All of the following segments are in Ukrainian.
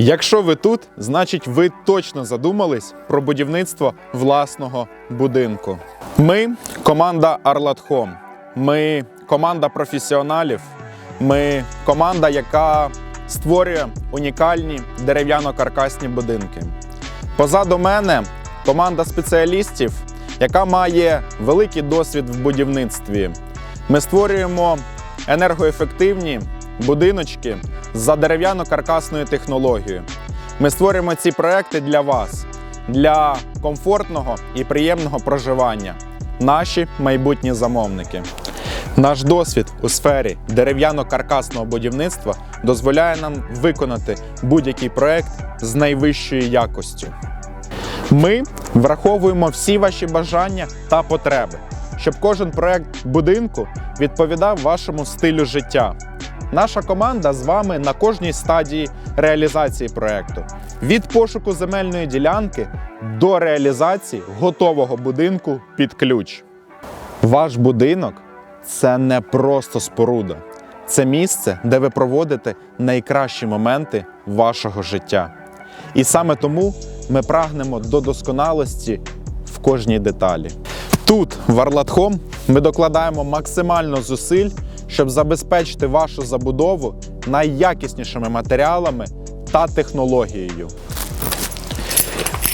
Якщо ви тут, значить ви точно задумались про будівництво власного будинку. Ми команда Home. Ми команда професіоналів. Ми команда, яка створює унікальні дерев'яно-каркасні будинки. Позаду мене команда спеціалістів, яка має великий досвід в будівництві. Ми створюємо енергоефективні будиночки за дерев'яно-каркасною технологією. Ми створюємо ці проекти для вас, для комфортного і приємного проживання. Наші майбутні замовники. Наш досвід у сфері дерев'яно-каркасного будівництва дозволяє нам виконати будь-який проект з найвищою якостю. Ми враховуємо всі ваші бажання та потреби, щоб кожен проект будинку відповідав вашому стилю життя. Наша команда з вами на кожній стадії реалізації проекту від пошуку земельної ділянки до реалізації готового будинку під ключ. Ваш будинок це не просто споруда, це місце, де ви проводите найкращі моменти вашого життя. І саме тому ми прагнемо до досконалості в кожній деталі. Тут, в Арлатхом, ми докладаємо максимально зусиль, щоб забезпечити вашу забудову найякіснішими матеріалами та технологією.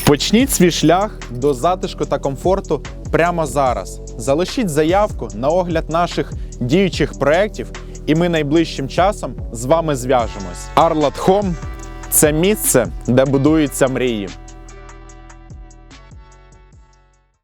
Почніть свій шлях до затишку та комфорту прямо зараз. Залишіть заявку на огляд наших діючих проєктів, і ми найближчим часом з вами зв'яжемось. Arlat Home – це місце, де будуються мрії.